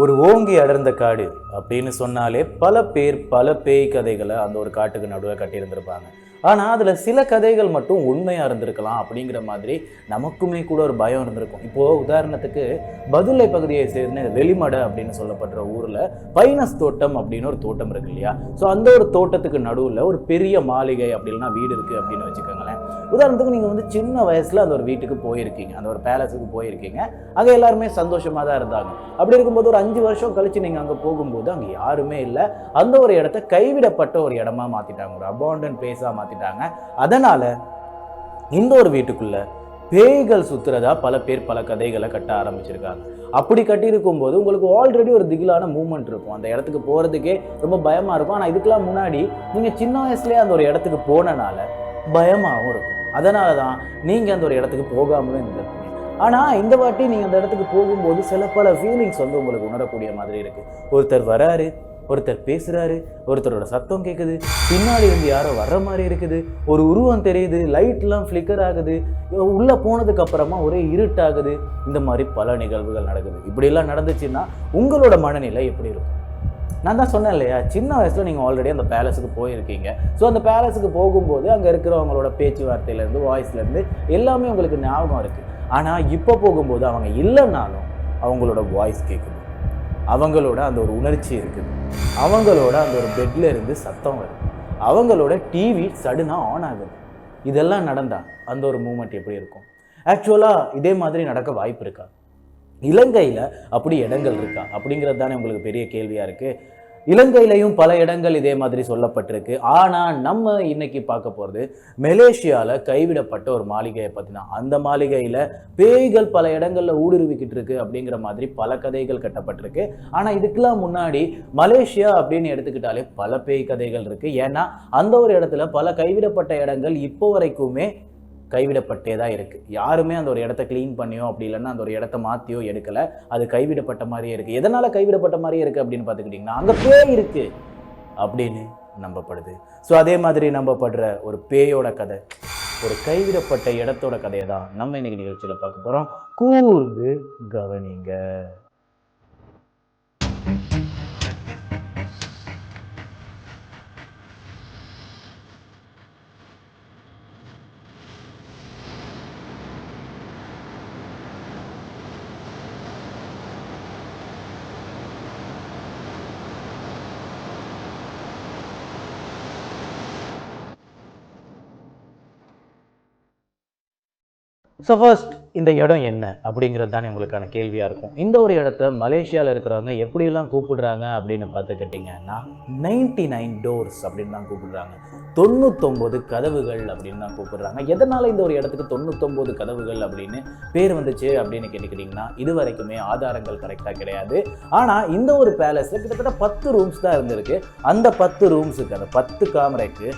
ஒரு ஓங்கி அடர்ந்த காடு அப்படின்னு சொன்னாலே பல பேர் பல பேய் கதைகளை அந்த ஒரு காட்டுக்கு நடுவே கட்டியிருந்திருப்பாங்க. ஆனால் அதில் சில கதைகள் மட்டும் உண்மையாக இருந்திருக்கலாம் அப்படிங்கிற மாதிரி நமக்குமே கூட ஒரு பயம் இருந்திருக்கும். இப்போது உதாரணத்துக்கு பதுளை பகுதியை சேர்ந்த வெளிமடை அப்படின்னு சொல்லப்படுற ஊரில் பைனஸ் தோட்டம் அப்படின்னு ஒரு தோட்டம் இருக்கு இல்லையா? ஸோ அந்த ஒரு தோட்டத்துக்கு நடுவில் ஒரு பெரிய மாளிகை அப்படின்னா வீடு இருக்குது அப்படின்னு வச்சுக்கோங்களேன். உதாரணத்துக்கு நீங்கள் வந்து சின்ன வயசில் அந்த ஒரு வீட்டுக்கு போயிருக்கீங்க. அந்த ஒரு பேலஸுக்கு போயிருக்கீங்க. அங்கே எல்லாருமே சந்தோஷமாக தான் இருந்தாங்க. அப்படி இருக்கும்போது ஒரு அஞ்சு வருஷம் கழித்து நீங்கள் அங்கே போகும்போது அங்கே யாருமே இல்லை. அந்த ஒரு இடத்த கைவிடப்பட்ட ஒரு இடமா மாற்றிட்டாங்க ஒரு அபாண்டன் பிளேஸாக மாற்றிட்டாங்க அதனால் இந்த ஒரு வீட்டுக்குள்ளே பேய்கள் சுற்றுறதா பல பேர் பல கதைகளை கட்ட ஆரம்பிச்சிருக்காங்க. அப்படி கட்டியிருக்கும் போது உங்களுக்கு ஆல்ரெடி ஒரு திகிலான மூமெண்ட் இருக்கும். அந்த இடத்துக்கு போகிறதுக்கே ரொம்ப பயமாக இருக்கும். ஆனால் இதுக்கெல்லாம் முன்னாடி நீங்கள் சின்ன வயசுலேயே அந்த ஒரு இடத்துக்கு போனனால பயமாகவும் இருக்கும். அதனால தான் நீங்கள் அந்த ஒரு இடத்துக்கு போகாமலே இருந்திருப்பீங்க. ஆனால் இந்த வாட்டி நீங்கள் அந்த இடத்துக்கு போகும்போது சில பல ஃபீலிங்ஸ் வந்து உங்களுக்கு உணரக்கூடிய மாதிரி இருக்குது ஒருத்தர் வராரு ஒருத்தர் பேசுகிறாரு ஒருத்தரோட சத்தம் கேட்குது பின்னாடி இருந்து யாரோ வர்ற மாதிரி இருக்குது ஒரு உருவம் தெரியுது லைட்லாம் ஃப்ளிக்கர் ஆகுது உள்ளே போனதுக்கு அப்புறமா ஒரே இருட்டாகுது இந்த மாதிரி பல நிகழ்வுகள் நடக்குது. இப்படியெல்லாம் நடந்துச்சுன்னா உங்களோட மனநிலை எப்படி இருக்கும்? நான் தான் சொன்னேன் இல்லையா சின்ன வயசில் நீங்கள் ஆல்ரெடி அந்த பேலஸுக்கு போயிருக்கீங்க. ஸோ அந்த பேலஸுக்கு போகும்போது அங்கே இருக்கிறவங்களோட பேச்சுவார்த்தையிலேருந்து வாய்ஸ்லேருந்து எல்லாமே உங்களுக்கு ஞாபகம் இருக்குது ஆனால் இப்போ போகும்போது அவங்க இல்லைன்னாலும் அவங்களோட வாய்ஸ் கேட்குது அவங்களோட அந்த ஒரு உணர்ச்சி இருக்குது. அவங்களோட அந்த ஒரு பெட்டில் இருந்து சத்தம் வருது. அவங்களோட டிவி சடனாக ஆன் ஆகுது. இதெல்லாம் நடந்தால் அந்த ஒரு மூமெண்ட் எப்படி இருக்கும்? ஆக்சுவலாக இதே மாதிரி நடக்க வாய்ப்பு இருக்கா? இலங்கையில் அப்படி இடங்கள் இருக்கா? அப்படிங்கிறது தானே உங்களுக்கு பெரிய கேள்வியாக இருக்குது இலங்கையிலையும் பல இடங்கள் இதே மாதிரி சொல்லப்பட்டிருக்கு. ஆனால் நம்ம இன்னைக்கு பார்க்க போகிறது மலேசியாவில் கைவிடப்பட்ட ஒரு மாளிகையை பற்றினா அந்த மாளிகையில் பேய்கள் பல இடங்களில் ஊடுருவிக்கிட்டு இருக்கு அப்படிங்கிற மாதிரி பல கதைகள் கட்டப்பட்டிருக்கு. ஆனால் இதுக்கெல்லாம் முன்னாடி மலேசியா அப்படின்னு எடுத்துக்கிட்டாலே பல பேய் கதைகள் இருக்குது ஏன்னா அந்த ஒரு இடத்துல பல கைவிடப்பட்ட இடங்கள் இப்போ வரைக்குமே கைவிடப்பட்டே தான் இருக்குது யாருமே அந்த ஒரு இடத்த க்ளீன் பண்ணியோ அப்படி இல்லைன்னா அந்த ஒரு இடத்த மாற்றியோ எடுக்கலை. அது கைவிடப்பட்ட மாதிரியே இருக்குது எதனால் கைவிடப்பட்ட மாதிரியே இருக்குது அப்படின்னு பார்த்துக்கிட்டிங்கன்னா அங்கே பேய் இருக்குது அப்படின்னு நம்பப்படுது. ஸோ அதே மாதிரி நம்பப்படுற ஒரு பேயோட கதை ஒரு கைவிடப்பட்ட இடத்தோட கதையை தான் நம்ம இன்னைக்கு நிகழ்ச்சியில் பார்க்க போகிறோம் கூர்ந்து கவனிங்க. ஸோ ஃபர்ஸ்ட் இந்த இடம் என்ன? அப்படிங்கிறது தானே உங்களுக்கான கேள்வியாக இருக்கும். இந்த ஒரு இடத்த மலேசியாவில் இருக்கிறவங்க எப்படியெல்லாம் கூப்பிடுறாங்க அப்படின்னு பார்த்துக்கிட்டிங்கன்னா நைன்டி நைன் டோர்ஸ் அப்படின்னு தான் கூப்பிடுறாங்க. தொண்ணூத்தொம்பது கதவுகள் அப்படின்னு தான் கூப்பிடுறாங்க. எதனால் இந்த ஒரு இடத்துக்கு தொண்ணூத்தொம்பது கதவுகள் அப்படின்னு பேர் வந்துச்சு அப்படின்னு கேட்டுக்கிட்டிங்கன்னா இது வரைக்குமே ஆதாரங்கள் கரெக்டாக கிடையாது. ஆனால் இந்த ஒரு பேலஸில் கிட்டத்தட்ட பத்து ரூம்ஸ் தான் இருந்திருக்கு. அந்த பத்து ரூம்ஸுக்கு அந்த பத்து காமரைக்கு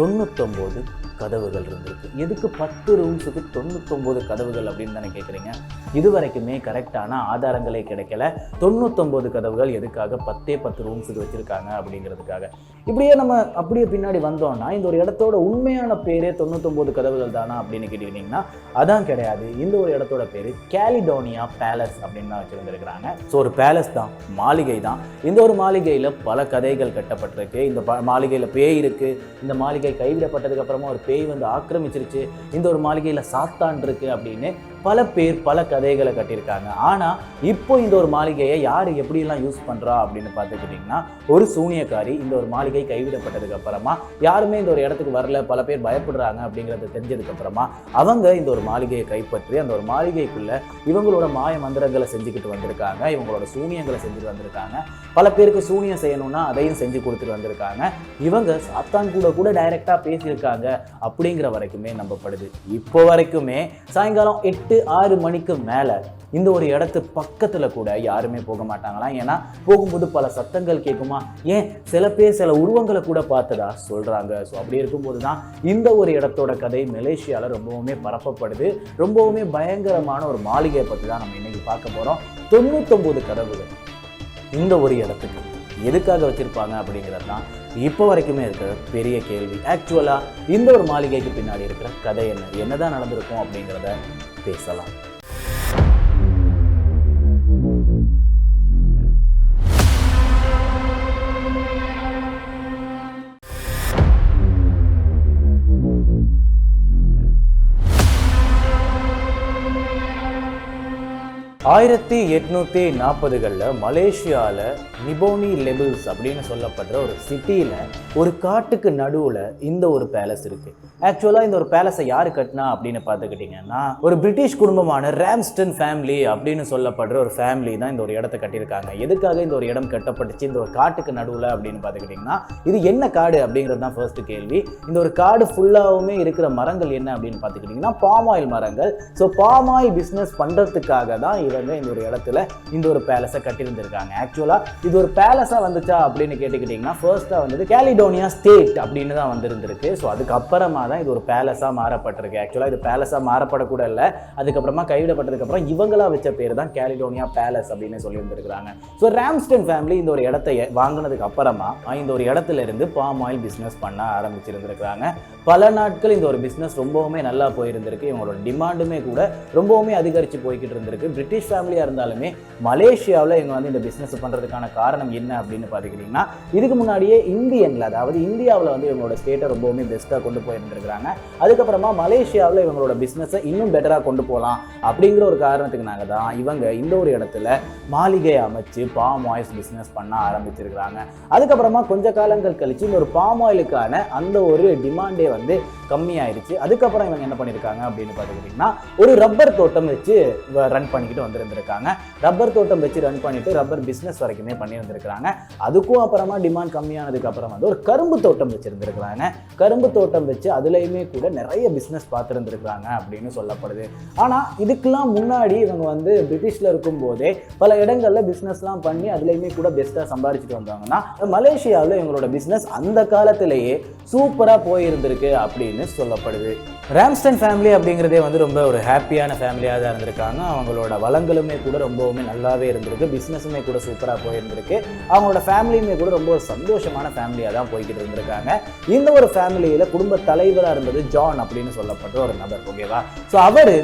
தொண்ணூத்தொம்பது கதவுகள் இருந்திருக்கு. எதுக்கு பத்து ரூம்ஸுக்கு தொண்ணூத்தொம்பது கதவுகள் அப்படின்னு தானே கேட்குறீங்க இது வரைக்குமே கரெக்டான ஆதாரங்களே கிடைக்கல. தொண்ணூத்தொம்பது கதவுகள் எதுக்காக பத்தே பத்து ரூம்ஸுக்கு வச்சுருக்காங்க அப்படிங்கிறதுக்காக. இப்படியே நம்ம அப்படியே பின்னாடி வந்தோம்னா இந்த ஒரு இடத்தோட உண்மையான பேரே தொண்ணூத்தொம்பது கதவுகள் தானா அப்படின்னு கேட்டுக்கிட்டிங்கன்னா அதான் கிடையாது. இந்த ஒரு இடத்தோட பேர் கேலிடோனியா பேலஸ் அப்படின்னு தான் வச்சுருந்துருக்கிறாங்க. ஸோ ஒரு பேலஸ் தான் மாளிகை தான். இந்த ஒரு மாளிகையில் பல கதைகள் கட்டப்பட்டிருக்கு. இந்த ப மாளிகையில் பேய் இருக்குது இந்த மாளிகை கைவிடப்பட்டதுக்கப்புறமா ஒரு பேய் வந்து ஆக்கிரமிச்சிருச்சு இந்த ஒரு மாளிகையில் சாத்தான் இருக்கு அப்படின்னு பல பேர் பல கதைகளை கட்டியிருக்காங்க. ஆனால் இப்போ இந்த ஒரு மாளிகையை யார் எப்படியெல்லாம் யூஸ் பண்ணுறா அப்படின்னு பார்த்துக்கிட்டிங்கன்னா ஒரு சூனியக்காரி இந்த ஒரு மாளிகை கைவிடப்பட்டதுக்கு அப்புறமா யாருமே இந்த ஒரு இடத்துக்கு வரல பல பேர் பயப்படுறாங்க அப்படிங்கிறத தெரிஞ்சதுக்கு அப்புறமா அவங்க இந்த ஒரு மாளிகையை கைப்பற்றி அந்த ஒரு மாளிகைக்குள்ளே இவங்களோட மாய மந்திரங்களை செஞ்சுக்கிட்டு வந்திருக்காங்க இவங்களோட சூனியங்களை செஞ்சுட்டு வந்திருக்காங்க. பல பேருக்கு சூனியம் செய்யணும்னா அதையும் செஞ்சு கொடுத்துட்டு வந்திருக்காங்க. இவங்க சாத்தான் கூட கூட டைரெக்டாக பேசியிருக்காங்க அப்படிங்கிற வரைக்குமே நம்பப்படுது. இப்போ வரைக்குமே சாயங்காலம் எட்டு ஆறு மணிக்கு மேலே இந்த ஒரு இடத்து பக்கத்தில் கூட யாருமே போக மாட்டாங்களாம் ஏன்னா போகும்போது பல சத்தங்கள் கேட்குமா ஏன்? சில பேர் சில உருவங்களை கூட பார்த்ததா? சொல்கிறாங்க ஸோ அப்படி இருக்கும்போது தான் இந்த ஒரு இடத்தோட கதை மலேசியாவில் ரொம்பவுமே பரப்பப்படுது. ரொம்பவுமே பயங்கரமான ஒரு மாளிகையை பற்றி தான் நம்ம இன்னைக்கு பார்க்க போகிறோம் தொண்ணூத்தொம்பது கதவுகள் இந்த ஒரு இடத்துக்கு எதுக்காக வச்சுருப்பாங்க அப்படிங்கிறது தான் இப்போ வரைக்குமே இருக்கிற பெரிய கேள்வி. ஆக்சுவலாக இந்த ஒரு மாளிகைக்கு பின்னாடி இருக்கிற கதை என்ன? என்னதான் நடந்திருக்கும் அப்படிங்கிறத பேசலாம் ஆயிரத்தி எட்நூற்றி நாற்பதுகளில் மலேசியாவில் நிபோனி லெபிள்ஸ் அப்படின்னு சொல்லப்படுற ஒரு சிட்டியில் ஒரு காட்டுக்கு நடுவில் இந்த ஒரு பேலஸ் இருக்குது ஆக்சுவலாக இந்த ஒரு பேலஸை யார் கட்டினா அப்படின்னு பார்த்துக்கிட்டிங்கன்னா ஒரு பிரிட்டிஷ் குடும்பமான ரேம்ஸ்டன் ஃபேமிலி அப்படின்னு சொல்லப்படுற ஒரு ஃபேமிலி தான் இந்த ஒரு இடத்த கட்டியிருக்காங்க. எதுக்காக இந்த ஒரு இடம் கட்டப்பட்டுச்சு இந்த ஒரு காட்டுக்கு நடுவில் அப்படின்னு பார்த்துக்கிட்டிங்கன்னா இது என்ன காடு அப்படிங்கிறது தான் ஃபர்ஸ்ட் கேள்வி. இந்த ஒரு காடு ஃபுல்லாகவுமே இருக்கிற மரங்கள் என்ன அப்படின்னு பார்த்துக்கிட்டிங்கன்னா பாம் ஆயில் மரங்கள். ஸோ பாம் ஆயில் பிஸ்னஸ் பண்ணுறதுக்காக தான் இவங்க இந்த ஒரு இடத்துல இந்த ஒரு பேலஸை கட்டியிருந்திருக்காங்க. ஆக்சுவலாக இது ஒரு பேலஸாக வந்துச்சா அப்படின்னு கேட்டுக்கிட்டிங்கன்னா ஃபர்ஸ்ட்டாக வந்தது கேலிடோனியா ஸ்டேட் அப்படின்னு தான் வந்திருந்திருக்கு. ஸோ அதுக்கப்புறமா தான் இது ஒரு பேலஸாக மாறப்பட்டிருக்கு. ஆக்சுவலாக இது பேலஸாக மாறப்படக்கூட இல்லை. அதுக்கப்புறமா கைவிடப்பட்டதுக்கப்புறம் இவங்களா வச்ச பேர் தான் கேலிடோனியா பேலஸ் அப்படின்னு சொல்லியிருந்திருக்கிறாங்க. ஸோ ராம்ஸ்டன் ஃபேமிலி இந்த ஒரு இடத்த வாங்கினதுக்கு அப்புறமா இந்த ஒரு இடத்துல இருந்து பாம் ஆயில் பிஸ்னஸ் பண்ண ஆரம்பிச்சிருந்திருக்கிறாங்க. பல நாட்கள் இந்த ஒரு பிஸ்னஸ் ரொம்பவுமே நல்லா போயிருந்திருக்கு. இவங்களோட டிமாண்டுமே கூட ரொம்பவுமே அதிகரித்து போய்கிட்டு இருந்திருக்கு. பிரிட்டிஷ் ஃபேமிலியாக இருந்தாலுமே மலேசியாவில் இவங்க வந்து இந்த பிஸ்னஸ் பண்ணுறதுக்கான காரணம் என்ன அப்படின்னு பார்த்துக்கிட்டிங்கன்னா இதுக்கு முன்னாடியே இந்தியனில் அதாவது இந்தியாவில் வந்து இவங்களோட ஸ்டேட்டை ரொம்பவுமே பெஸ்ட்டாக கொண்டு போயிருந்துருக்காங்க அதுக்கப்புறமா மலேசியாவில் இவங்களோட பிஸ்னஸை இன்னும் பெட்டராக கொண்டு போகலாம் அப்படிங்கிற ஒரு காரணத்துக்குனால தான் இவங்க இந்த ஒரு இடத்துல மாளிகை அமைச்சு பாம் ஆயில்ஸ் பிஸ்னஸ் பண்ண ஆரம்பிச்சிருக்கிறாங்க. அதுக்கப்புறமா கொஞ்ச காலங்கள் கழிச்சு இந்த ஒரு பாம் ஆயிலுக்கான அந்த ஒரு டிமாண்டே வந்து கம்மியாயிருச்சு. அதுக்கப்புறம் இவங்க என்ன பண்ணியிருக்காங்க அப்படின்னு பார்த்துக்கிட்டிங்கன்னா ஒரு ரப்பர் தோட்டம் வச்சு ரன் பண்ணிக்கிட்டு வந்திருந்திருக்காங்க ரப்பர் தோட்டம் வச்சு ரன் பண்ணிட்டு ரப்பர் பிஸ்னஸ் வரைக்குமே பண்ணியிருந்திருக்கிறாங்க அதுக்கும் அப்புறமா டிமாண்ட் கம்மியானதுக்கு அப்புறம் வந்து ஒரு கரும்பு தோட்டம் வச்சிருந்திருக்கிறாங்க. கரும்பு தோட்டம் வச்சு அதுலேயுமே கூட நிறைய பிஸ்னஸ் பார்த்துருந்துருக்காங்க அப்படின்னு சொல்லப்படுது. ஆனால் இதுக்கெல்லாம் முன்னாடி இவங்க வந்து பிரிட்டிஷில் இருக்கும்போதே பல இடங்களில் பிஸ்னஸ்லாம் பண்ணி அதுலேயுமே கூட பெஸ்ட்டாக சம்பாரிச்சிட்டு வந்தாங்கன்னா மலேசியாவில் இவங்களோட பிஸ்னஸ் அந்த காலத்திலேயே சூப்பராக போயிருந்திருக்கு அப்படின்னு சொல்லப்படுது. ராம்ஸ்டன் ஃபேமிலி அப்படிங்கிறதே வந்து ரொம்ப ஒரு ஹாப்பியான ஃபேமிலியாக தான் இருந்திருக்காங்க. அவங்களோட வளங்களுமே கூட ரொம்பவுமே நல்லாவே இருந்திருக்கு. பிஸ்னஸுமே கூட சூப்பராக போயிருந்திருக்கு. அவங்களோட ஃபேமிலியுமே கூட ரொம்ப ஒரு சந்தோஷமான ஃபேமிலியாக தான் போய்கிட்டு இருந்திருக்காங்க. இந்த ஒரு ஃபேமிலியில் குடும்ப தலைவராக இருந்தது ஜான் அப்படின்னு சொல்லப்பட்ட ஒரு நபர் ஓகேவா ஸோ அவர்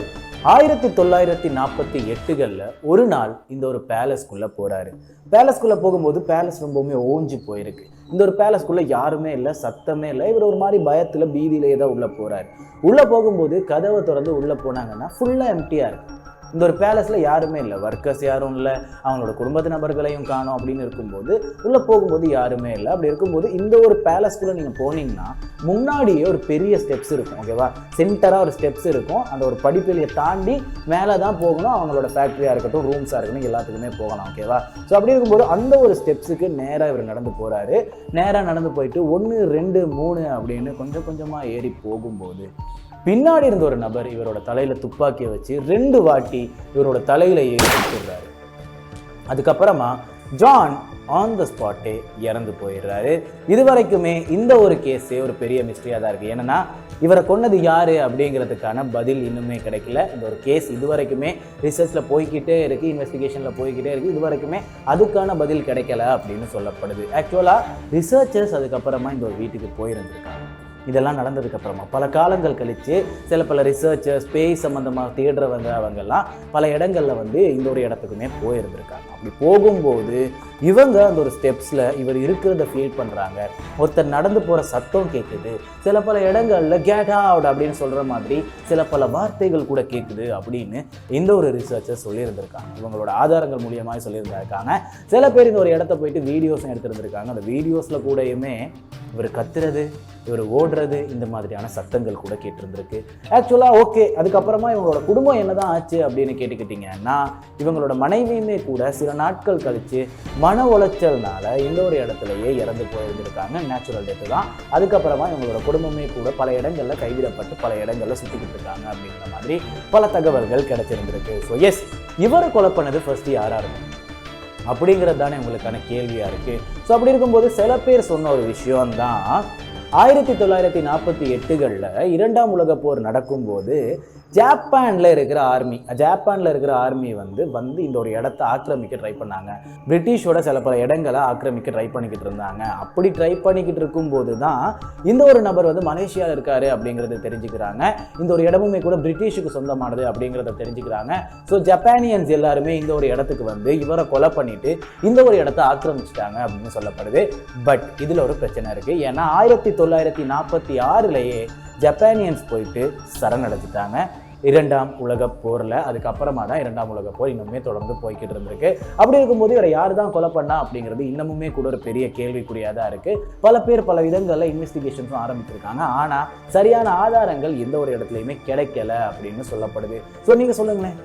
ஆயிரத்தி தொள்ளாயிரத்தி நாற்பத்தி எட்டுகளில் ஒரு நாள் இந்த ஒரு பேலஸ்குள்ளே போகிறாரு பேலஸ்குள்ளே போகும்போது பேலஸ் ரொம்பவுமே ஓஞ்சி போயிருக்கு. இந்த ஒரு பேலஸ்குள்ளே யாருமே இல்லை சத்தமே இல்லை. இவர் ஒரு மாதிரி பயத்தில் பீதியிலே தான் உள்ளே போகிறாரு உள்ளே போகும்போது கதவை திறந்து உள்ளே போனாங்கன்னா ஃபுல்லாக எம்டியாக இருக்குது இந்த ஒரு பேலஸில் யாருமே இல்லை. ஒர்க்கர்ஸ் யாரும் இல்லை. அவங்களோட குடும்பத்து நபர்களையும் காணும் அப்படின்னு இருக்கும்போது உள்ளே போகும்போது யாருமே இல்லை. அப்படி இருக்கும்போது இந்த ஒரு பேலஸ்க்குள்ளே நீங்கள் போனீங்கன்னா முன்னாடியே ஒரு பெரிய ஸ்டெப்ஸ் இருக்கும் ஓகேவா சென்டராக ஒரு ஸ்டெப்ஸ் இருக்கும். அந்த ஒரு படிப்பிலையை தாண்டி மேலே தான் போகணும். அவங்களோட ஃபேக்ட்ரியாக இருக்கட்டும் ரூம்ஸாக இருக்கட்டும் எல்லாத்துக்குமே போகலாம் ஓகேவா ஸோ அப்படி இருக்கும்போது அந்த ஒரு ஸ்டெப்ஸுக்கு நேராக இவர் நடந்து போகிறாரு நேராக நடந்து போயிட்டு ஒன்று ரெண்டு மூணு அப்படின்னு கொஞ்சம் கொஞ்சமாக ஏறி போகும்போது பின்னாடி இருந்த ஒரு நபர் இவரோட தலையில துப்பாக்கியை வச்சு ரெண்டு வாட்டி இவரோட தலையில ஏறி அதுக்கப்புறமா ஜான் ஆன் த ஸ்பாட்டே இறந்து போயிடுறாரு. இது வரைக்குமே இந்த ஒரு கேஸே ஒரு பெரிய மிஸ்ட்ரியாக தான் இருக்குது ஏன்னா இவரை கொன்னது யார் அப்படிங்கிறதுக்கான பதில் இன்னுமே கிடைக்கல. இந்த ஒரு கேஸ் இது வரைக்குமே ரிசர்ச்சில் போய்கிட்டே இருக்குது இன்வெஸ்டிகேஷனில் போய்கிட்டே இருக்குது இது வரைக்குமே அதுக்கான பதில் கிடைக்கல அப்படின்னு சொல்லப்படுது. ஆக்சுவலாக ரிசர்ச்சர்ஸ் அதுக்கப்புறமா இந்த ஒரு வீட்டுக்கு போயிருந்திருக்காங்க. இதெல்லாம் நடந்ததுக்கு அப்புறமா பல காலங்கள் கழித்து சில பல ரிசர்ச்சர் ஸ்பேஸ் சம்மந்தமாக தேடுறவங்க அவங்கெல்லாம் பல இடங்களில் வந்து இந்த ஒரு இடத்துக்குமே போயிருந்திருக்காங்க. அப்படி போகும்போது இவங்க அந்த ஒரு ஸ்டெப்ஸில் இவர் இருக்கிறத ஃபீல் பண்ணுறாங்க ஒருத்தர் நடந்து போகிற சத்தம் கேட்குது சில பல இடங்களில் கேட் அவுட் அப்படின்னு சொல்கிற மாதிரி சில பல வார்த்தைகள் கூட கேட்குது அப்படின்னு இந்த ஒரு ரிசர்ச்சர் சொல்லியிருந்திருக்காங்க. இவங்களோட ஆதாரங்கள் மூலியமாக சொல்லியிருந்திருக்காங்க. சில பேர் இந்த ஒரு இடத்த போயிட்டு வீடியோஸும் எடுத்துருந்துருக்காங்க. அந்த வீடியோஸில் கூடயுமே இவர் கத்துறது இவர் பண்ணுறது இந்த மாதிரியான சத்தங்கள் கூட கேட்டிருந்திருக்கு. ஆக்சுவலாக ஓகே அதுக்கப்புறமா இவங்களோட குடும்பம் என்னதான் ஆச்சு அப்படின்னு கேட்டுக்கிட்டிங்கன்னா இவங்களோட மனைவியுமே கூட சில நாட்கள் கழித்து மன உளைச்சல்னால இந்த ஒரு இடத்துலயே இறந்து போயிருந்திருக்காங்க. நேச்சுரல் டெத்து தான். அதுக்கப்புறமா இவங்களோட குடும்பமே கூட பல இடங்களில் கைவிடப்பட்டு பல இடங்களில் சுற்றிக்கிட்டு இருக்காங்க அப்படிங்கிற மாதிரி பல தகவல்கள் கிடைச்சிருந்திருக்கு. ஸோ எஸ் இவரை கொலை பண்ணது ஃபர்ஸ்ட் யாராக இருக்கும் அப்படிங்கிறது தானே உங்களுக்கான கேள்வியாக இருக்குது ஸோ அப்படி இருக்கும்போது சில பேர் சொன்ன ஒரு விஷயம்தான் ஆயிரத்தி தொள்ளாயிரத்தி நாற்பத்தி எட்டுகளில் இரண்டாம் உலகப் போர் நடக்கும்போது ஜப்பானில் இருக்கிற ஆர்மி ஜப்பானில் இருக்கிற ஆர்மி வந்து வந்து இந்த ஒரு இடத்த ஆக்கிரமிக்க ட்ரை பண்ணாங்க. பிரிட்டிஷோட சில பல இடங்களை ஆக்கிரமிக்க ட்ரை பண்ணிக்கிட்டு இருந்தாங்க. அப்படி ட்ரை பண்ணிக்கிட்டு இருக்கும்போது தான் இந்த ஒரு நபர் வந்து மலேசியாவில் இருக்காரு அப்படிங்கிறத தெரிஞ்சுக்கிறாங்க. இந்த ஒரு இடமுமே கூட பிரிட்டிஷுக்கு சொந்தமானது அப்படிங்கிறத தெரிஞ்சுக்கிறாங்க. ஸோ ஜப்பானியன்ஸ் எல்லாருமே இந்த ஒரு இடத்துக்கு வந்து இவரை கொலை பண்ணிட்டு இந்த ஒரு இடத்த ஆக்கிரமிச்சிட்டாங்க அப்படின்னு சொல்லப்படுது. பட் இதில் ஒரு பிரச்சனை இருக்குது ஏன்னா ஆயிரத்தி தொள்ளாயிரத்தி நாற்பத்தி ஆறுலேயே ஜப்பானியன்ஸ் போயிட்டு சரணடைஞ்சிட்டாங்க. இரண்டாம் உலக போரில் அதுக்கப்புறமா தான் இரண்டாம் உலக போர் இன்னுமே தொடர்ந்து போய்கிட்டு இருந்திருக்கு. அப்படி இருக்கும்போது இவரை யார் தான் கொலை பண்ணா அப்படிங்கிறது இன்னமுமே கூட ஒரு பெரிய கேள்விக்குறியாக தான் இருக்குது பல பேர் பல விதங்களில் இன்வெஸ்டிகேஷன்ஸும் ஆரம்பிச்சிருக்காங்க. ஆனால் சரியான ஆதாரங்கள் எந்த ஒரு இடத்துலையுமே கிடைக்கல அப்படின்னு சொல்லப்படுது. ஸோ நீங்கள் சொல்லுங்களேன்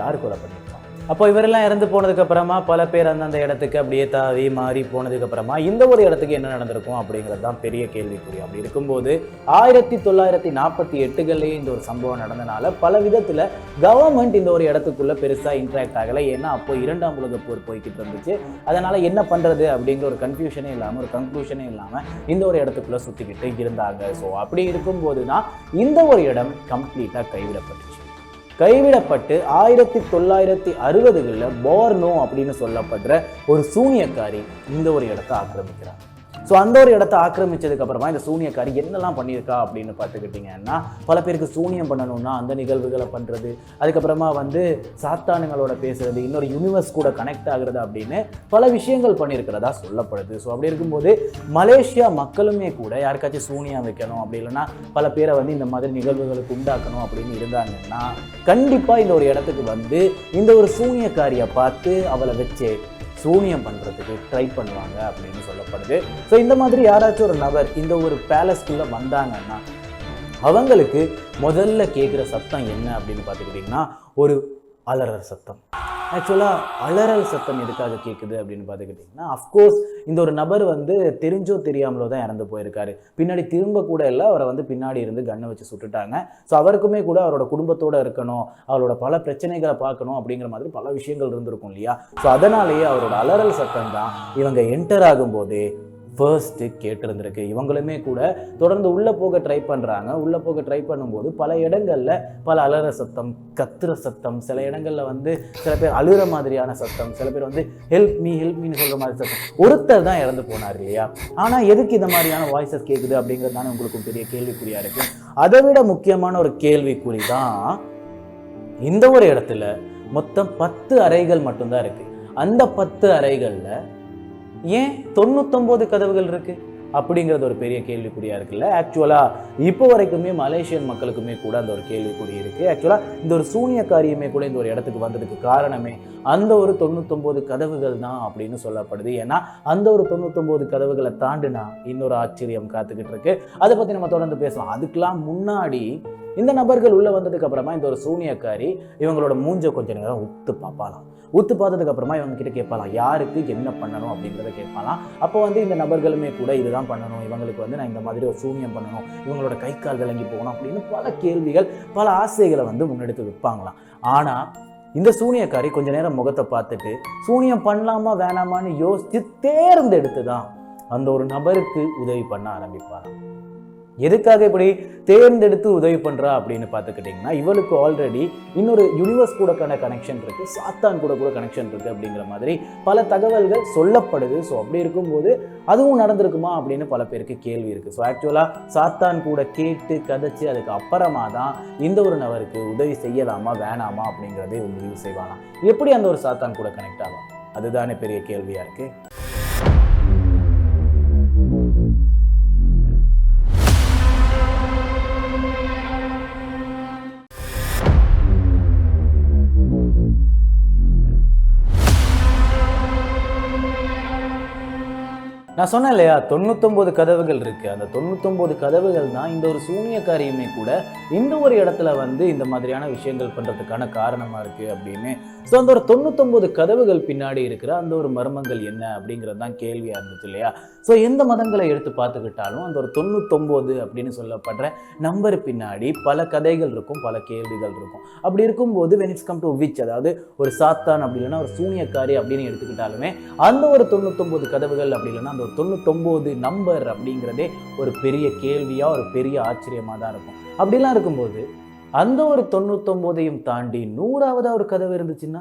யார் கொலை பண்ணிருக்கா அப்போ இவரெல்லாம் இறந்து போனதுக்கப்புறமா பல பேர் அந்தந்த இடத்துக்கு அப்படியே தாவி மாறி போனதுக்கப்புறமா இந்த ஒரு இடத்துக்கு என்ன நடந்திருக்கும் அப்படிங்கிறது தான் பெரிய கேள்விக்குறி. அப்படி இருக்கும்போது ஆயிரத்தி தொள்ளாயிரத்தி நாற்பத்தி எட்டுகள்லேயே இந்த ஒரு சம்பவம் நடந்தனால பல விதத்தில் கவர்மெண்ட் இந்த ஒரு இடத்துக்குள்ளே பெருசாக இன்ட்ராக்ட் ஆகலை. ஏன்னா அப்போ இரண்டாம் உலக போர் போய்கிட்டு இருந்துச்சு. அதனால் என்ன பண்ணுறது அப்படிங்கிற ஒரு கன்ஃபியூஷனே இல்லாமல் ஒரு கன்க்ளூஷனே இல்லாமல் இந்த ஒரு இடத்துக்குள்ளே சுற்றிக்கிட்டு இருந்தாங்க. ஸோ அப்படி இருக்கும்போது தான் இந்த ஒரு இடம் கம்ப்ளீட்டாக கைவிடப்பட்டுச்சு. கைவிடப்பட்டு ஆயிரத்தி தொள்ளாயிரத்தி அறுபதுகளில் போர்னோ அப்படின்னு சொல்லப்படுற ஒரு சூனியக்காரி இந்த ஒரு இடத்தை ஆக்கிரமிக்கிறார். ஸோ அந்த ஒரு இடத்த ஆக்கிரமிச்சதுக்கு அப்புறமா இந்த சூனியக்காரி என்னெல்லாம் பண்ணியிருக்கா அப்படின்னு பார்த்துக்கிட்டிங்கன்னா பல பேருக்கு சூனியம் பண்ணணும்னா அந்த நிகழ்வுகளை பண்ணுறது அதுக்கப்புறமா வந்து சாத்தானுங்களோட பேசுறது இன்னொரு யூனிவர்ஸ் கூட கனெக்ட் ஆகுறது அப்படின்னு பல விஷயங்கள் பண்ணியிருக்கிறதா சொல்லப்படுது. ஸோ அப்படி இருக்கும்போது மலேசியா மக்களுமே கூட யாருக்காச்சும் சூனியம் வைக்கணும் அப்படி இல்லைன்னா பல பேரை வந்து இந்த மாதிரி நிகழ்வுகளுக்கு உண்டாக்கணும் அப்படின்னு இருந்தாங்கன்னா கண்டிப்பாக இந்த ஒரு இடத்துக்கு வந்து இந்த ஒரு சூனியக்காரியை பார்த்து அவளை வச்சு சூனியம் பண்ணுறதுக்கு ட்ரை பண்ணுவாங்க அப்படின்னு சொல்லப்படுது. ஸோ இந்த மாதிரி யாராச்சும் ஒரு நபர் இந்த ஒரு பேலஸ்குள்ளே வந்தாங்கன்னா அவங்களுக்கு முதல்ல கேட்குற சத்தம் என்ன அப்படின்னு பார்த்துக்கிட்டிங்கன்னா ஒரு அலறர் சத்தம். ஆக்சுவலாக அலறல் சத்தம் எதுக்காக கேட்குது அப்படின்னு பார்த்துக்கிட்டிங்கன்னா அஃப்கோர்ஸ் இந்த ஒரு நபர் வந்து தெரிஞ்சோ தெரியாமலோ தான் இறந்து போயிருக்காரு. பின்னாடி திரும்ப கூட இல்லை அவரை வந்து பின்னாடி இருந்து கண்ணை வச்சு சுட்டுட்டாங்க. ஸோ அவருக்குமே கூட அவரோட குடும்பத்தோடு இருக்கணும் அவரோட பல பிரச்சனைகளை பார்க்கணும் அப்படிங்கிற மாதிரி பல விஷயங்கள் இருந்திருக்கும் இல்லையா? ஸோ அதனாலேயே அவரோட அலறல் சத்தம் தான் இவங்க என்டர் ஆகும்போதே ஃபர்ஸ்ட்டு கேட்டிருந்திருக்கு. இவங்களுமே கூட தொடர்ந்து உள்ளே போக ட்ரை பண்ணுறாங்க உள்ளே போக ட்ரை பண்ணும்போது பல இடங்களில் பல அலற சத்தம் கத்துற சத்தம் சில இடங்களில் வந்து சில பேர் அழுகிற மாதிரியான சத்தம் சில பேர் வந்து ஹெல்ப் மீ ஹெல்ப் மீன்னு சொல்கிற மாதிரி சத்தம். ஒருத்தர் தான் இறந்து போனார் இல்லையா? ஆனால் எதுக்கு இந்த மாதிரியான வாய்ஸஸ் கேட்குது அப்படிங்கிறது தானே உங்களுக்கு பெரிய கேள்விக்குறியாக இருக்குது அதை விட முக்கியமான ஒரு கேள்விக்குறி தான் இந்த ஒரு இடத்துல மொத்தம் பத்து அறைகள் மட்டும்தான் இருக்குது அந்த பத்து அறைகளில் ஏன் தொண்ணூத்தொம்போது கதவுகள் இருக்குது அப்படிங்கிறது ஒரு பெரிய கேள்விக்குறியாக இருக்குல்ல. ஆக்சுவலாக இப்போ வரைக்குமே மலேசியன் மக்களுக்குமே கூட அந்த ஒரு கேள்விக்குறி இருக்குது ஆக்சுவலாக இந்த ஒரு சூனியக்காரியுமே கூட இந்த ஒரு இடத்துக்கு வந்ததுக்கு காரணமே அந்த ஒரு தொண்ணூத்தொம்போது கதவுகள் தான் அப்படின்னு சொல்லப்படுது. ஏன்னா அந்த ஒரு தொண்ணூத்தொம்போது கதவுகளை தாண்டினா இன்னொரு ஆச்சரியம் காத்துக்கிட்டு இருக்கு. அதை பற்றி நம்ம தொடர்ந்து பேசலாம். அதுக்கெல்லாம் முன்னாடி இந்த நபர்கள் உள்ளே வந்ததுக்கு அப்புறமா இந்த ஒரு சூனியக்காரி இவங்களோட மூஞ்ச கொஞ்ச நேரம் உத்து பார்ப்பாலாம் ஒத்து பார்த்ததுக்கு அப்புறமா இவங்க கிட்ட கேட்பாலாம் யாருக்கு என்ன பண்ணணும்? அப்படிங்கிறத கேட்பாலாம் அப்போ வந்து இந்த நபர்களுமே கூட இதுதான் பண்ணணும். இவங்களுக்கு வந்து நான் இந்த மாதிரி ஒரு சூனியம் பண்ணணும். இவங்களோட கை கால் விளங்கி போகணும் அப்படின்னு பல கேள்விகள் பல ஆசைகளை வந்து முன்னெடுத்து வைப்பாங்களாம். ஆனால் இந்த சூனியக்காரி கொஞ்ச நேரம் முகத்தை பார்த்துட்டு சூனியம் பண்ணலாமா வேணாமான்னு யோசித்து தேர்ந்தெடுத்து தான் அந்த ஒரு நபருக்கு உதவி பண்ண ஆரம்பிப்பாராம் எதுக்காக இப்படி தேர்ந்தெடுத்து உதவி பண்ணுறா அப்படின்னு பார்த்துக்கிட்டிங்கன்னா இவளுக்கு ஆல்ரெடி இன்னொரு யூனிவர்ஸ் கூடக்கான கனெக்ஷன் இருக்குது சாத்தான் கூட கூட கனெக்ஷன் இருக்குது அப்படிங்கிற மாதிரி பல தகவல்கள் சொல்லப்படுது. ஸோ அப்படி இருக்கும்போது அதுவும் நடந்திருக்குமா அப்படின்னு பல பேருக்கு கேள்வி இருக்குது ஸோ ஆக்சுவலாக சாத்தான் கூட கேட்டு கதைச்சு அதுக்கு அப்புறமா தான் இந்த ஒரு நபருக்கு உதவி செய்யலாமா வேணாமா அப்படிங்கிறதே முடிவு செய்வானா எப்படி அந்த ஒரு சாத்தான் கூட கனெக்ட் ஆகும் அதுதானே பெரிய கேள்வியாக இருக்குது நான் சொன்னேன் இல்லையா தொண்ணூத்தொம்பது கதவுகள் இருக்குது அந்த தொண்ணூத்தொம்பது கதவுகள் தான் இந்த ஒரு சூனியக்காரியுமே கூட இந்த ஒரு இடத்துல வந்து இந்த மாதிரியான விஷயங்கள் பண்ணுறதுக்கான காரணமாக இருக்குது அப்படின்னு ஸோ அந்த ஒரு தொண்ணூத்தொம்பது கதவுகள் பின்னாடி இருக்கிற அந்த ஒரு மர்மங்கள் என்ன அப்படிங்கிறது தான் கேள்வியாக இருந்துச்சு இல்லையா? ஸோ எந்த மதங்களை எடுத்து பார்த்துக்கிட்டாலும் அந்த ஒரு தொண்ணூத்தொம்பது அப்படின்னு சொல்லப்படுற நம்பர் பின்னாடி பல கதைகள் இருக்கும் பல கேள்விகள் இருக்கும். அப்படி இருக்கும்போது when it's come to which அதாவது ஒரு சாத்தான் அப்படி இல்லைன்னா ஒரு சூனியக்காரி அப்படின்னு எடுத்துக்கிட்டாலுமே அந்த ஒரு தொண்ணூத்தொம்பது கதவுகள் அப்படி இல்லைன்னா அந்த ஒரு தொண்ணூத்தொம்பது நம்பர் அப்படிங்கிறதே ஒரு பெரிய கேள்வியாக ஒரு பெரிய ஆச்சரியமாக தான் இருக்கும். அப்படிலாம் இருக்கும்போது அந்த ஒரு தொண்ணூத்தொம்போதையும் தாண்டி நூறாவதா ஒரு கதவு இருந்துச்சுன்னா?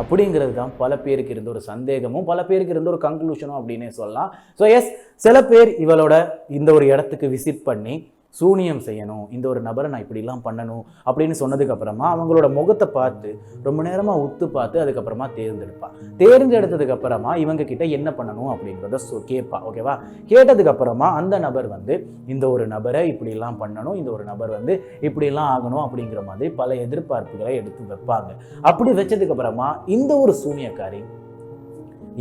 அப்படிங்கிறது தான் பல பேருக்கு இருந்த ஒரு சந்தேகமும் பல பேருக்கு இருந்த ஒரு கன்க்ளூஷனும் அப்படின்னே சொல்லலாம். ஸோ எஸ் சில பேர் இவளோட இந்த ஒரு இடத்துக்கு விசிட் பண்ணி சூனியம் செய்யணும் இந்த ஒரு நபரை நான் இப்படிலாம் பண்ணணும் அப்படின்னு சொன்னதுக்கப்புறமா அவங்களோட முகத்தை பார்த்து ரொம்ப நேரமாக உத்து பார்த்து அதுக்கப்புறமா தேர்ந்தெடுப்பாள் தேர்ந்தெடுத்ததுக்கப்புறமா இவங்க கிட்ட என்ன பண்ணணும் அப்படிங்கிறத சொ கேட்பா ஓகேவா கேட்டதுக்கப்புறமா அந்த நபர் வந்து இந்த ஒரு நபரை இப்படிலாம் பண்ணணும் இந்த ஒரு நபர் வந்து இப்படிலாம் ஆகணும் அப்படிங்கிற மாதிரி பல எதிர்பார்ப்புகளை எடுத்து வைப்பாங்க. அப்படி வச்சதுக்கப்புறமா இந்த ஒரு சூனியக்காரி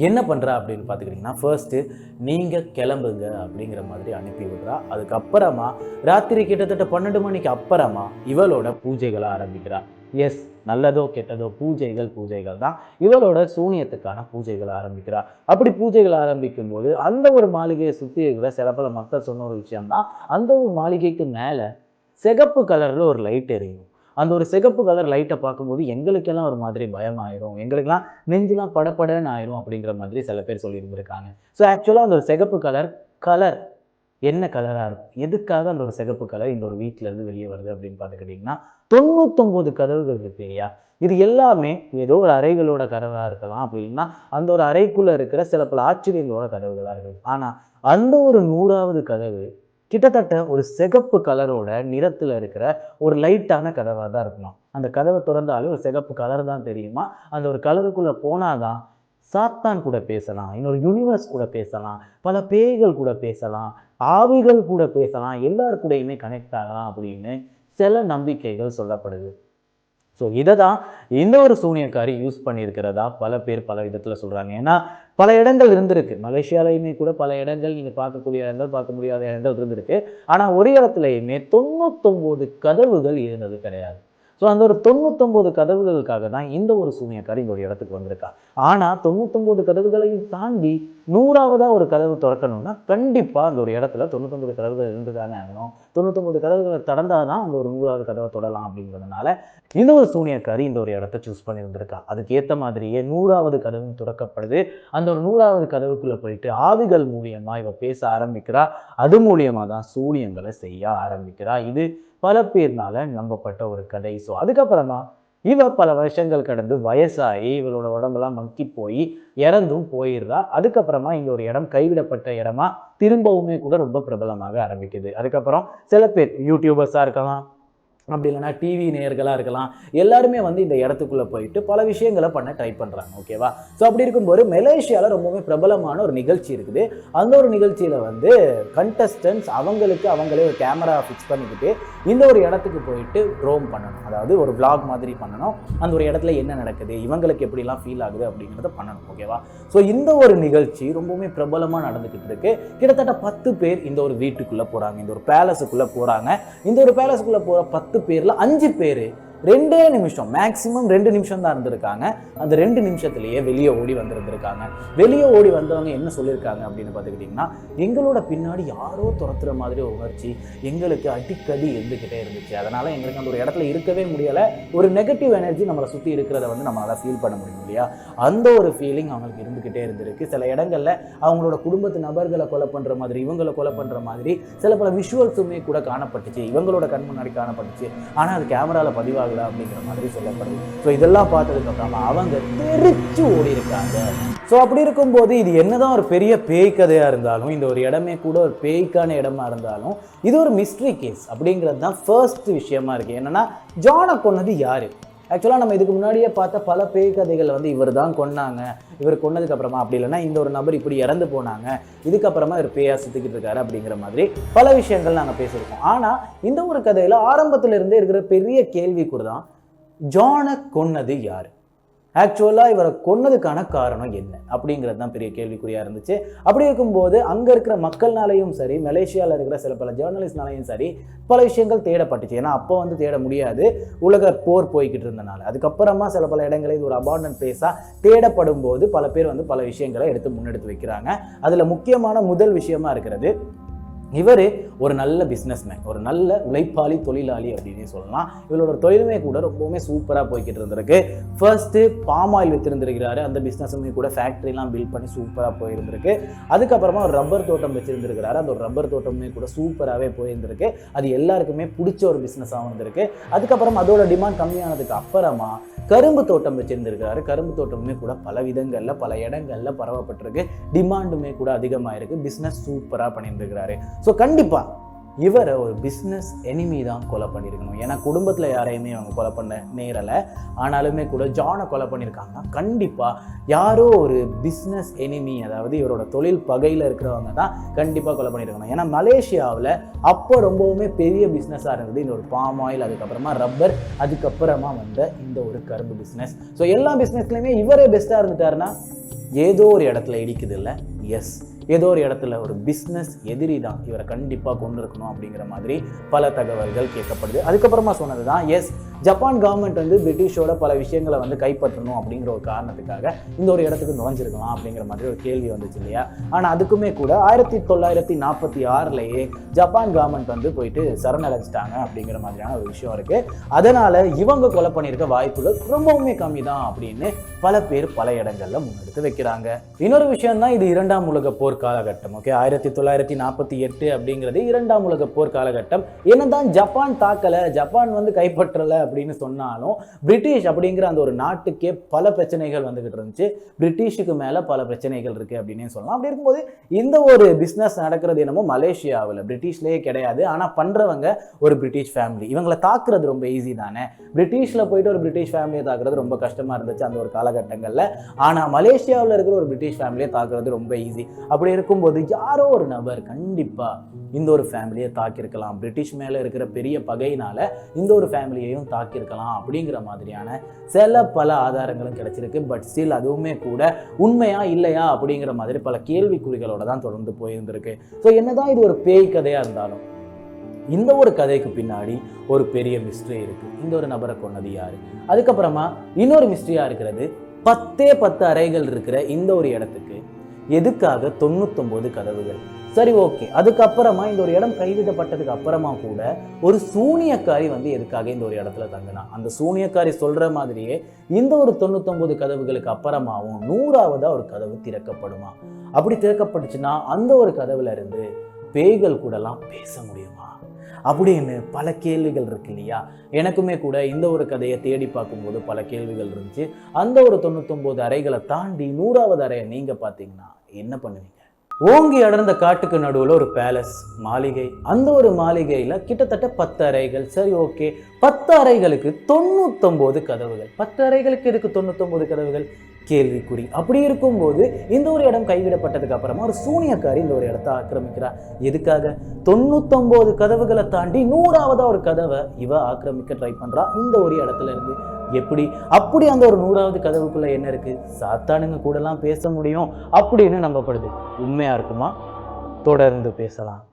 என்ன பண்ணுறா அப்படின்னு பார்த்துக்கிட்டிங்கன்னா ஃபர்ஸ்ட்டு நீங்கள் கிளம்புங்க அப்படிங்கிற மாதிரி அனுப்பி விடுறா. அதுக்கப்புறமா ராத்திரி கிட்டத்தட்ட பன்னெண்டு மணிக்கு அப்புறமா இவளோட பூஜைகளை ஆரம்பிக்கிறா. எஸ் நல்லதோ கெட்டதோ பூஜைகள் பூஜைகள் தான். இவளோட சூனியத்துக்கான பூஜைகளை ஆரம்பிக்கிறா. அப்படி பூஜைகள் ஆரம்பிக்கும் போது அந்த ஒரு மாளிகையை சுற்றி இருக்கிற சில பல மக்கள் சொன்ன ஒரு விஷயம்தான் அந்த ஒரு மாளிகைக்கு மேலே சிகப்பு கலரில் ஒரு லைட் எரியும். அந்த ஒரு சிகப்பு கலர் லைட்டை பார்க்கும்போது எங்களுக்கெல்லாம் ஒரு மாதிரி பயம் ஆயிரும். எங்களுக்கெல்லாம் நெஞ்செலாம் படபடன்னு ஆயிரும் அப்படிங்கிற மாதிரி சில பேர் சொல்லியிருந்திருக்காங்க. ஸோ ஆக்சுவலாக அந்த ஒரு சிகப்பு கலர் கலர் என்ன கலராக இருக்கும்? எதுக்காக அந்த ஒரு சிகப்பு கலர் இந்த ஒரு வீட்டிலேருந்து வெளியே வருது அப்படின்னு பார்த்துக்கிட்டிங்கன்னா தொண்ணூத்தொம்பது கதவுகள் இருக்கு இல்லையா இது எல்லாமே ஏதோ ஒரு அறைகளோட கதவாக இருக்கலாம் அப்படின்னா அந்த ஒரு அறைக்குள்ளே இருக்கிற சில பல ஆச்சரியங்களோட கதவுகளாக இருக்கும் ஆனால் அந்த ஒரு நூறாவது கதவு கிட்டத்தட்ட ஒரு சிகப்பு கலரோட நிறத்தில் இருக்கிற ஒரு லைட்டான கதவாக தான் இருக்கணும். அந்த கதவை திறந்தாலே ஒரு சிகப்பு கலர் தான் தெரியுமா? அந்த ஒரு கலருக்குள்ளே போனால் தான் சாத்தான் கூட பேசலாம் இன்னொரு யூனிவர்ஸ் கூட பேசலாம் பல பேய்கள் கூட பேசலாம் ஆவிகள் கூட பேசலாம் எல்லார் கூடயுமே கனெக்ட் ஆகலாம் அப்படின்னு சில நம்பிக்கைகள் சொல்லப்படுது. ஸோ இதை தான் இந்த ஒரு சூனியக்காரி யூஸ் பண்ணியிருக்கிறதா பல பேர் பல விதத்தில் சொல்கிறாங்க ஏன்னா பல இடங்கள் இருந்திருக்கு. மலேசியாலையுமே கூட பல இடங்கள் நீங்கள் பார்க்கக்கூடிய இடங்கள் பார்க்க முடியாத இடங்கள் இருந்திருக்கு. ஆனால் ஒரு இடத்துலையுமே தொண்ணூத்தொம்போது கதவுகள் இருந்தது கிடையாது. ஸோ அந்த ஒரு தொண்ணூத்தொம்பது கதவுகளுக்காக தான் இந்த ஒரு சூனியக்காரி இந்த ஒரு இடத்துக்கு வந்திருக்கா. ஆனால் தொண்ணூத்தொம்பது கதவுகளையும் தாண்டி நூறாவதாக ஒரு கதவு திறக்கணும்னா கண்டிப்பாக அந்த ஒரு இடத்துல தொண்ணூத்தொம்பது கதவுகள் இருந்துதானே ஆகணும். தொண்ணூத்தொம்பது கதவுகளை திறந்தால் தான் அந்த ஒரு நூறாவது கதவை தொடலாம் அப்படிங்கிறதுனால இந்த ஒரு சூனியக்காரி இந்த ஒரு இடத்த சூஸ் பண்ணியிருந்திருக்கா. அதுக்கு ஏற்ற மாதிரியே நூறாவது கதவு திறக்கப்படுது. அந்த ஒரு நூறாவது கதவுக்குள்ளே போயிட்டு ஆவிகள் மூலியமாக இவ பேச ஆரம்பிக்கிறா. அது மூலியமாக தான் சூனியங்களை செய்ய ஆரம்பிக்கிறா. இது பல பேர்னால நம்பப்பட்ட ஒரு கதை. ஸோ அதுக்கப்புறமா இவ பல வருஷங்கள் கடந்து வயசாகி இவளோட உடம்பெல்லாம் மக்கி போய் இறந்தும் போயிடுறா. அதுக்கப்புறமா இங்கே ஒரு இடம் கைவிடப்பட்ட இடமா திரும்பவுமே கூட ரொம்ப பிரபலமாக ஆரம்பிக்குது. அதுக்கப்புறம் சில பேர் யூடியூபர்ஸாக இருக்கலாம் அப்படி இல்லைன்னா டிவி நேயர்களாக இருக்கலாம். எல்லாருமே வந்து இந்த இடத்துக்குள்ளே போயிட்டு பல விஷயங்களை பண்ண ட்ரை பண்ணுறாங்க ஓகேவா ஸோ அப்படி இருக்கும்போது மலேசியாவில் ரொம்பவே பிரபலமான ஒரு நிகழ்ச்சி இருக்குது. அந்த ஒரு நிகழ்ச்சியில் வந்து கண்டஸ்டன்ஸ் அவங்களுக்கு அவங்களே ஒரு கேமரா ஃபிக்ஸ் பண்ணிக்கிட்டு இந்த ஒரு இடத்துக்கு போயிட்டு ரோம் பண்ணணும். அதாவது ஒரு விளாக் மாதிரி பண்ணணும். அந்த ஒரு இடத்துல என்ன நடக்குது இவங்களுக்கு எப்படிலாம் ஃபீல் ஆகுது அப்படிங்கிறத பண்ணணும் ஓகேவா ஸோ இந்த ஒரு நிகழ்ச்சி ரொம்பவுமே பிரபலமாக நடந்துக்கிட்டு இருக்கு. கிட்டத்தட்ட பத்து பேர் இந்த ஒரு வீட்டுக்குள்ளே போகிறாங்க இந்த ஒரு பேலஸுக்குள்ளே போகிறாங்க இந்த ஒரு பேலஸுக்குள்ளே போகிற பத்து பேரில் அஞ்சு பேர். ரெண்டே நிமிஷம் மேக்ஸிமம் ரெண்டு நிமிஷம் தான் இருந்திருக்காங்க. அந்த ரெண்டு நிமிஷத்துலேயே வெளியே ஓடி வந்திருந்திருக்காங்க. வெளியே ஓடி வந்தவங்க என்ன சொல்லியிருக்காங்க அப்படின்னு பார்த்துக்கிட்டிங்கன்னா எங்களோட பின்னாடி யாரோ துரத்துற மாதிரி உணர்ச்சி எங்களுக்கு அடிக்கடி இருந்துக்கிட்டே இருந்துச்சு. அதனால் எங்களுக்கு அந்த ஒரு இடத்துல இருக்கவே முடியலை. ஒரு நெகட்டிவ் எனர்ஜி நம்மளை சுற்றி இருக்கிறத வந்து நம்மளால் ஃபீல் பண்ண முடியும் இல்லையா? அந்த ஒரு ஃபீலிங் அவங்களுக்கு இருந்துக்கிட்டே இருந்திருக்கு. சில இடங்களில் அவங்களோட குடும்பத்து நபர்களை கொலை பண்ணுற மாதிரி இவங்களை கொலை பண்ணுற மாதிரி சில பல விஷுவல்ஸுமே கூட காணப்பட்டுச்சு. இவங்களோட கண் முன்னாடி காணப்பட்டுச்சு. ஆனால் அது கேமராவில் பதிவாக பதிவாகல அப்படிங்கிற மாதிரி சொல்லப்படுது. ஸோ இதெல்லாம் பார்த்ததுக்கு அப்புறமா அவங்க தெரிச்சு ஓடி இருக்காங்க ஸோ அப்படி இருக்கும்போது இது என்னதான் ஒரு பெரிய பேய் கதையாக இருந்தாலும் இந்த ஒரு இடமே கூட ஒரு பேய்க்கான இடமா இருந்தாலும் இது ஒரு மிஸ்ட்ரி கேஸ் அப்படிங்கிறது தான் ஃபர்ஸ்ட் விஷயமா இருக்கு. என்னன்னா ஜானை கொன்னது யாரு? ஆக்சுவலாக நம்ம இதுக்கு முன்னாடியே பார்த்த பல பேய் கதைகள் வந்து இவர் தான் கொன்னாங்க. இவர் கொன்னதுக்கு அப்புறமா அப்படி இல்லைன்னா இந்த ஒரு நபர் இப்படி இறந்து போனாங்க. இதுக்கப்புறமா இவர் பேயா சுற்றிக்கிட்டு இருக்காரு அப்படிங்கிற மாதிரி பல விஷயங்கள் நாங்கள் பேசியிருக்கோம். ஆனால் இந்த ஒரு கதையில் ஆரம்பத்தில் இருந்தே இருக்கிற பெரிய கேள்விக்குறி தான் ஜானை கொன்னது யார்? ஆக்சுவலாக இவரை கொன்னதுக்கான காரணம் என்ன? அப்படிங்கிறது தான் பெரிய கேள்விக்குறியாக இருந்துச்சு. அப்படி இருக்கும்போது அங்கே இருக்கிற மக்கள்னாலையும் சரி மலேசியாவில் இருக்கிற சில பல ஜேர்னலிஸ்ட்னாலையும் சரி பல விஷயங்கள் தேடப்பட்டுச்சு. ஏன்னா அப்போ வந்து தேட முடியாது. உலக போர் போய்கிட்டு இருந்தனால. அதுக்கப்புறமா சில பல இடங்களில் இது ஒரு அபார்டன் பிளேஸாக தேடப்படும் போது பல பேர் வந்து பல விஷயங்களை எடுத்து முன்னெடுத்து வைக்கிறாங்க. அதில் முக்கியமான முதல் விஷயமா இருக்கிறது இவர் ஒரு நல்ல பிஸ்னஸ்மேன் ஒரு நல்ல உழைப்பாளி தொழிலாளி அப்படின்னு சொல்லலாம். இவரோட தொழிலுமே கூட ரொம்பவுமே சூப்பராக போய்கிட்டு இருந்திருக்கு. ஃபர்ஸ்ட்டு பாம் ஆயில் வித்திருந்திருக்கிறாரு. அந்த பிஸ்னஸுமே கூட ஃபேக்ட்ரிலாம் பில்ட் பண்ணி சூப்பராக போயிருந்திருக்கு. அதுக்கப்புறமா ஒரு ரப்பர் தோட்டம் வச்சிருந்திருக்கிறாரு. அந்த ஒரு ரப்பர் தோட்டமே கூட சூப்பராகவே போயிருந்திருக்கு. அது எல்லாருக்குமே பிடிச்ச ஒரு பிஸ்னஸாக வந்திருக்கு. அதுக்கப்புறம் அதோட டிமாண்ட் கம்மியானதுக்கு அப்புறமா கரும்பு தோட்டம் வச்சிருந்திருக்கிறாரு. கரும்பு தோட்டமுமே கூட பல விதங்களில் பல இடங்களில் பரவப்பட்டிருக்கு. டிமாண்டுமே கூட அதிகமாக இருக்குது பிஸ்னஸ் சூப்பராக பண்ணியிருந்திருக்கிறாரு ஸோ கண்டிப்பாக இவரை ஒரு பிஸ்னஸ் எனிமி தான் கொலை பண்ணியிருக்கணும். ஏன்னா குடும்பத்தில் யாரையுமே அவங்க கொலை பண்ண நேரலை. ஆனாலுமே கூட ஜானை கொலை பண்ணியிருக்காங்கன்னா கண்டிப்பாக யாரோ ஒரு பிஸ்னஸ் எனிமி அதாவது இவரோட தொழில் பகையில் இருக்கிறவங்க தான் கண்டிப்பாக கொலை பண்ணியிருக்கணும். ஏன்னா மலேசியாவில் அப்போ ரொம்பவுமே பெரிய பிஸ்னஸாக இருந்தது இந்த ஒரு பாம் ஆயில் அதுக்கப்புறமா ரப்பர் அதுக்கப்புறமா வந்த இந்த ஒரு கரும்பு பிஸ்னஸ் ஸோ எல்லா பிஸ்னஸ்லையுமே இவரே பெஸ்ட்டாக இருந்துட்டாருன்னா ஏதோ ஒரு இடத்துல இடிக்குது இல்லை எஸ் ஏதோ ஒரு இடத்துல ஒரு பிஸ்னஸ் எதிரி தான் இவரை கண்டிப்பாக கொண்டு இருக்கணும் அப்படிங்கிற மாதிரி பல தகவல்கள் கேட்கப்படுது. அதுக்கப்புறமா சொன்னது தான் எஸ் ஜப்பான் கவர்மெண்ட் வந்து பிரிட்டிஷோட பல விஷயங்களை வந்து கைப்பற்றணும் அப்படிங்கிற ஒரு காரணத்துக்காக இந்த ஒரு இடத்துக்கு நுழைஞ்சிருக்கலாம் அப்படிங்கிற மாதிரி ஒரு கேள்வி வந்துச்சு இல்லையா? ஆனால் அதுக்குமே கூட ஆயிரத்தி தொள்ளாயிரத்தி நாற்பத்தி ஆறுலேயே ஜப்பான் கவர்மெண்ட் வந்து போயிட்டு சரணடைஞ்சிட்டாங்க அப்படிங்கிற மாதிரியான ஒரு விஷயம் இருக்கு. அதனால இவங்க கொலை பண்ணியிருக்க வாய்ப்புகள் ரொம்பவுமே கம்மி தான் அப்படின்னு பல பேர் பல இடங்கள்ல முன்னெடுத்து வைக்கிறாங்க. இன்னொரு விஷயம் தான் இது இரண்டாம் உலக போர் காலகட்டம் ஓகே ஆயிரத்தி தொள்ளாயிரத்தி நாற்பத்தி எட்டு அப்படிங்கிறது இரண்டாம் உலக போர் காலகட்டம். என்னதான் ஜப்பான் தாக்கல ஜப்பான் வந்து கைப்பற்றல அப்படின்னு சொன்னாலும் பிரிட்டிஷ் அப்படிங்கிற அந்த ஒரு நாட்டுக்கே பல பிரச்சனைகள் வந்துகிட்டு இருந்துச்சு. பிரிட்டிஷுக்கு மேலே பல பிரச்சனைகள் இருக்கு அப்படின்னு சொல்லலாம். அப்படி இருக்கும்போது இந்த ஒரு பிஸ்னஸ் நடக்கிறது என்னமோ மலேசியாவில். பிரிட்டிஷ்லேயே கிடையாது. ஆனா பண்றவங்க ஒரு பிரிட்டிஷ் ஃபேமிலி இவங்களை தாக்குறது ரொம்ப ஈஸி தானே? பிரிட்டிஷ்ல போயிட்டு ஒரு பிரிட்டிஷ் ஃபேமிலியை தாக்குறது ரொம்ப கஷ்டமா இருந்துச்சு அந்த ஒரு காலகட்டங்கள்ல. ஆனா மலேசியாவில் இருக்கிற ஒரு பிரிட்டிஷ் ஃபேமிலியை தாக்குறது ரொம்ப ஈஸி அப்படி இருக்கும்போது யாரோ ஒரு நபர் கண்டிப்பாக இந்த ஒரு ஃபேமிலியை தாக்கியிருக்கலாம். பிரிட்டிஷ் மேலே இருக்கிற பெரிய பகையினால் இந்த ஒரு ஃபேமிலியையும் தாக்கியிருக்கலாம் அப்படிங்கிற மாதிரியான சில பல ஆதாரங்களும் கிடைச்சிருக்கு. பட் ஸ்டில் அதுவுமே கூட உண்மையா இல்லையா அப்படிங்கிற மாதிரி பல கேள்விக்குறிகளோட தான் தொடர்ந்து போயிருந்திருக்கு. ஸோ என்னதான் இது ஒரு பேய் கதையாக இருந்தாலும் இந்த ஒரு கதைக்கு பின்னாடி ஒரு பெரிய மிஸ்ட்ரி இருக்குது இந்த ஒரு நபரை கொன்னது யார்? அதுக்கப்புறமா இன்னொரு மிஸ்ட்ரியாக இருக்கிறது பத்தே பத்து அறைகள் இருக்கிற இந்த ஒரு இடத்துக்கு எதுக்காக தொண்ணூத்தொம்பது கதவுகள்? சரி ஓகே அதுக்கப்புறமா இந்த ஒரு இடம் கைவிடப்பட்டதுக்கு அப்புறமா கூட ஒரு சூனியக்காரி வந்து எதுக்காக இந்த ஒரு இடத்துல தங்கினா? அந்த சூனியக்காரி சொல்ற மாதிரியே இந்த ஒரு தொண்ணூத்தொன்பது கதவுகளுக்கு அப்புறமாவும் நூறாவதா ஒரு கதவு திறக்கப்படுமா? அப்படி திறக்கப்பட்டுச்சுன்னா அந்த ஒரு கதவுல இருந்து பேய்கள் கூடலாம் பேச முடியுமா? அப்படின்னு பல கேள்விகள் இருக்கு இல்லையா? எனக்குமே கூட இந்த ஒரு கதையை தேடி பார்க்கும்போது பல கேள்விகள் இருந்துச்சு. அந்த ஒரு தொண்ணூத்தொம்பது அறைகளை தாண்டி நூறாவது அறையை நீங்கள் பார்த்தீங்கன்னா என்ன பண்ணுவீங்க? ஓங்கி அடர்ந்த காட்டுக்கு நடுவில் ஒரு பேலஸ் மாளிகை. அந்த ஒரு மாளிகையில் கிட்டத்தட்ட பத்து அறைகள். சரி ஓகே பத்து அறைகளுக்கு தொண்ணூத்தொம்போது கதவுகள். பத்து அறைகளுக்கு எதுக்கு தொண்ணூத்தொம்போது கதவுகள்? கேள்விக்குறி. அப்படி இருக்கும்போது இந்த ஒரு இடம் கைவிடப்பட்டதுக்கு அப்புறமா ஒரு சூனியக்காரி இந்த ஒரு இடத்த ஆக்கிரமிக்கிறார் எதுக்காக? தொண்ணூத்தொம்போது கதவுகளை தாண்டி நூறாவதா ஒரு கதவை இவ ஆக்கிரமிக்க ட்ரை பண்றா. இந்த ஒரு இடத்துல இருந்து. எப்படி? அப்படி அந்த ஒரு நூறாவது கதவுக்குள்ள என்ன இருக்கு? சாத்தானுங்க கூடலாம் பேச முடியும். அப்படின்னு நம்பப்படுது. உண்மையா இருக்குமா? தொடர்ந்து பேசலாம்.